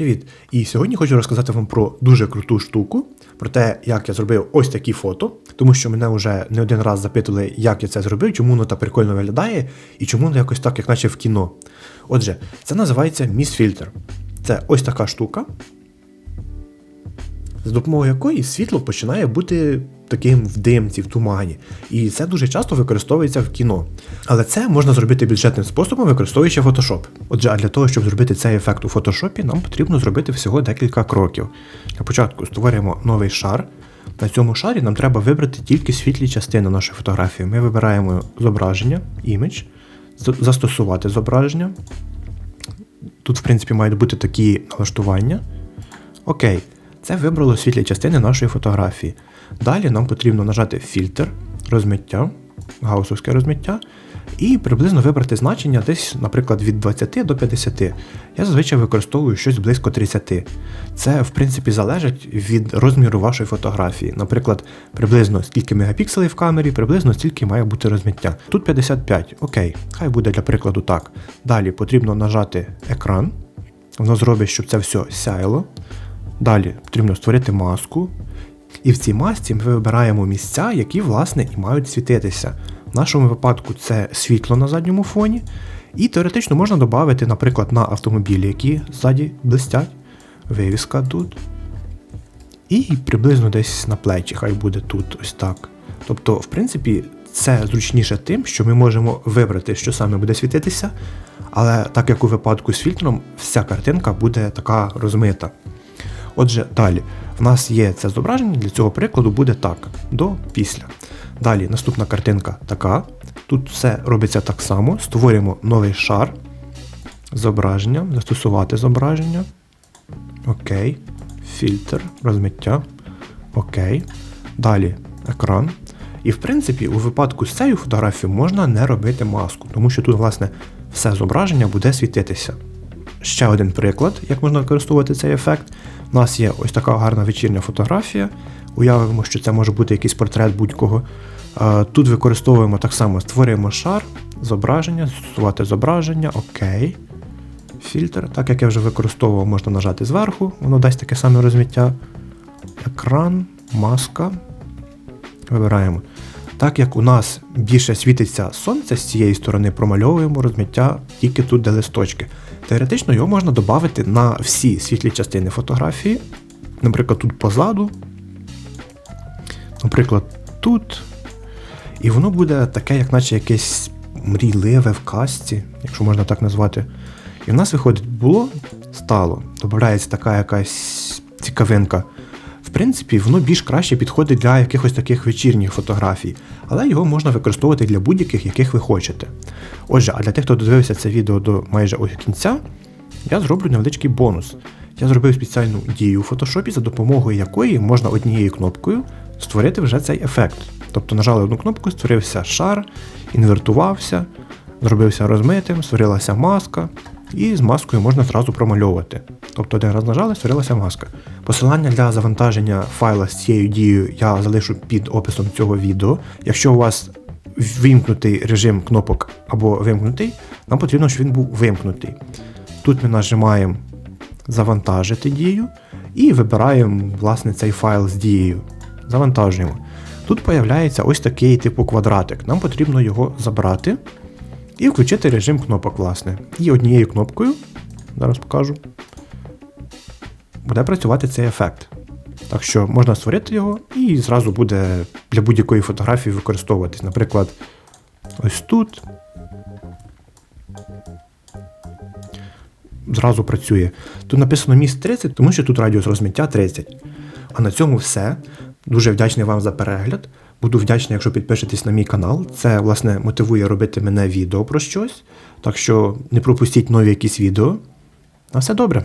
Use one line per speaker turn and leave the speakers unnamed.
Привіт! І сьогодні хочу розказати вам про дуже круту штуку, про те, як я зробив ось такі фото, тому що мене вже не один раз запитували, як я це зробив, чому воно так прикольно виглядає і чому воно якось так, як наче в кіно. Отже, це називається Filter. Це ось така штука, за допомогою якої світло починає бути таким в димці, в тумані. І це дуже часто використовується в кіно. Але це можна зробити бюджетним способом, використовуючи Photoshop. Отже, а для того, щоб зробити цей ефект у Photoshop, нам потрібно зробити всього декілька кроків. Для початку створюємо новий шар. На цьому шарі нам треба вибрати тільки світлі частини нашої фотографії. Ми вибираємо зображення, імідж, застосувати зображення. Тут, в принципі, мають бути такі налаштування. Окей. Це вибрало світлі частини нашої фотографії. Далі нам потрібно нажати фільтр, розмиття, гаусовське розмиття, і приблизно вибрати значення десь, наприклад, від 20 до 50. Я зазвичай використовую щось близько 30. Це, в принципі, залежить від розміру вашої фотографії. Наприклад, приблизно скільки мегапікселів в камері, приблизно стільки має бути розмиття. Тут 55, окей, хай буде для прикладу так. Далі потрібно нажати екран. Воно зробить, щоб це все сяйло. Далі потрібно створити маску. І в цій масці ми вибираємо місця, які, власне, і мають світитися. В нашому випадку це світло на задньому фоні. І теоретично можна додати, наприклад, на автомобілі, які ззаді блистять. Вивіска тут. І приблизно десь на плечі, хай буде тут ось так. Тобто, в принципі, це зручніше тим, що ми можемо вибрати, що саме буде світитися. Але так як у випадку з фільтром, вся картинка буде така розмита. Отже, далі, в нас є це зображення, для цього прикладу буде так, до після. Далі, наступна картинка така. Тут все робиться так само. Створюємо новий шар. Зображення, застосувати зображення. Окей. Фільтр, розмиття. Окей. Далі екран. І в принципі, у випадку з цією фотографією можна не робити маску, тому що тут, власне, все зображення буде світитися. Ще один приклад, як можна використовувати цей ефект. У нас є ось така гарна вечірня фотографія. Уявимо, що це може бути якийсь портрет будь-кого. Тут використовуємо так само, створюємо шар, зображення, застосувати зображення, окей. Фільтр. Так як я вже використовував, можна нажати зверху, воно дасть таке саме розміття. Екран, маска. Вибираємо. Так як у нас більше світиться сонце з цієї сторони, промальовуємо розміття тільки тут, де листочки. Теоретично його можна додати на всі світлі частини фотографії. Наприклад, тут позаду, наприклад, тут. І воно буде таке, як наче якесь мрійливе в касті, якщо можна так назвати. І в нас виходить, було, стало. Додається така якась цікавинка. В принципі, воно більш краще підходить для якихось таких вечірніх фотографій, але його можна використовувати для будь-яких, яких ви хочете. Отже, а для тих, хто додивився це відео до майже ось кінця, я зроблю невеличкий бонус. Я зробив спеціальну дію у фотошопі, за допомогою якої можна однією кнопкою створити вже цей ефект. Тобто нажали одну кнопку, створився шар, інвертувався, зробився розмитим, створилася маска, і з маскою можна зразу промальовувати. Тобто один раз нажали, створилася маска. Посилання для завантаження файла з цією дією я залишу під описом цього відео. Якщо у вас вимкнутий режим кнопок або вимкнутий, нам потрібно, щоб він був вимкнутий. Тут ми нажимаємо Завантажити дію і вибираємо власне, цей файл з дією. Завантажуємо. Тут з'являється ось такий типу квадратик. Нам потрібно його забрати і включити режим кнопок, власне. І однією кнопкою, зараз покажу, буде працювати цей ефект. Так що можна створити його і зразу буде для будь-якої фотографії використовуватись. Наприклад, ось тут. Зразу працює. Тут написано міст 30, тому що тут радіус розміття 30. А на цьому все. Дуже вдячний вам за перегляд. Буду вдячний, якщо підпишетесь на мій канал. Це, власне, мотивує робити мене відео про щось. Так що не пропустіть нові якісь відео. На все добре.